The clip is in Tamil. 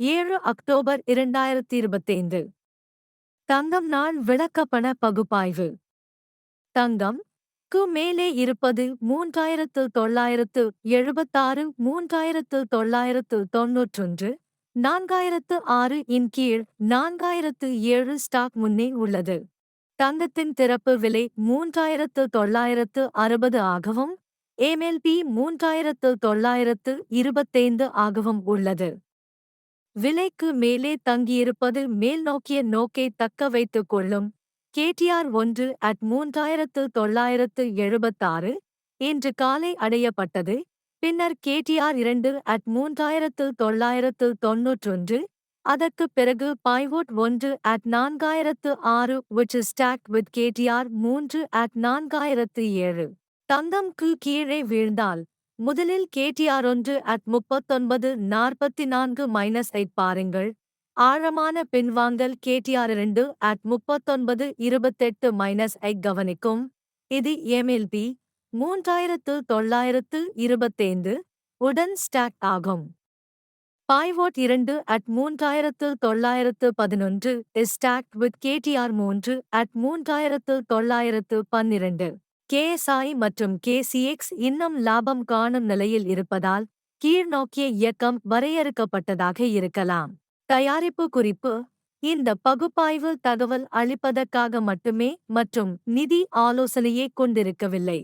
ஏழு அக்டோபர் இரண்டாயிரத்தி இருபத்தைந்து தங்கம் நாள் விளக்கப்பண பகுப்பாய்வு. தங்கம் க்கு மேலே இருப்பது மூன்றாயிரத்து தொள்ளாயிரத்து எழுபத்தாறு மூன்றாயிரத்து தொள்ளாயிரத்து தொன்னூற்றொன்று நான்காயிரத்து ஆறு இன் கீழ் நான்காயிரத்து ஏழு ஸ்டாக் முன்னே உள்ளது. தங்கத்தின் திறப்பு விலை மூன்றாயிரத்து தொள்ளாயிரத்து அறுபது ஆகவும் எம்எல்பி மூன்றாயிரத்து தொள்ளாயிரத்து இருபத்தைந்து ஆகவும் உள்ளது. விலைக்கு மேலே தங்கியிருப்பது மேல்நோக்கிய நோக்கை தக்க வைத்துக் கொள்ளும். கேடிஆர் ஒன்று அட் மூன்றாயிரத்து தொள்ளாயிரத்து எழுபத்தாறு இன்று காலை அடையப்பட்டது. பின்னர் கேடிஆர் இரண்டு அட் மூன்றாயிரத்து தொள்ளாயிரத்து தொன்னூற்றொன்று. அதற்குப் பிறகு பாய்வோட் ஒன்று அட் நான்காயிரத்து ஆறு which is stuck with KDR மூன்று அட் நான்காயிரத்து ஏழு. தங்கம்க்கு கீழே வீழ்ந்தால் முதலில் கேடிஆர் ஒன்று அட் முப்பத்தொன்பது நாற்பத்தி நான்கு மைனஸ் ஐ பாருங்கள். ஆழமான பின்வாங்கல் கேடிஆர் இரண்டு அட் முப்பத்தொன்பது இருபத்தெட்டு மைனஸ் ஐ கவனிக்கும். இது எம்எல்பி மூன்றாயிரத்து தொள்ளாயிரத்து இருபத்தைந்து உடன் ஸ்டாக் ஆகும். பாய்வோட் இரண்டு அட் மூன்றாயிரத்து தொள்ளாயிரத்து பதினொன்று இஸ் ஸ்டாக் வித் கேடிஆர் மூன்று அட் மூன்றாயிரத்து தொள்ளாயிரத்து பன்னிரண்டு. கேஎஸ்ஐ மற்றும் கேசிஎக்ஸ் இன்னும் லாபம் காணும் நிலையில் இருப்பதால் கீழ்நோக்கிய இயக்கம் வரையறுக்கப்பட்டதாக இருக்கலாம். தயாரிப்பு குறிப்பு இந்த பகுப்பாய்வு தகவல் அளிப்பதற்காக மட்டுமே மற்றும் நிதி ஆலோசனையே கொண்டிருக்கவில்லை.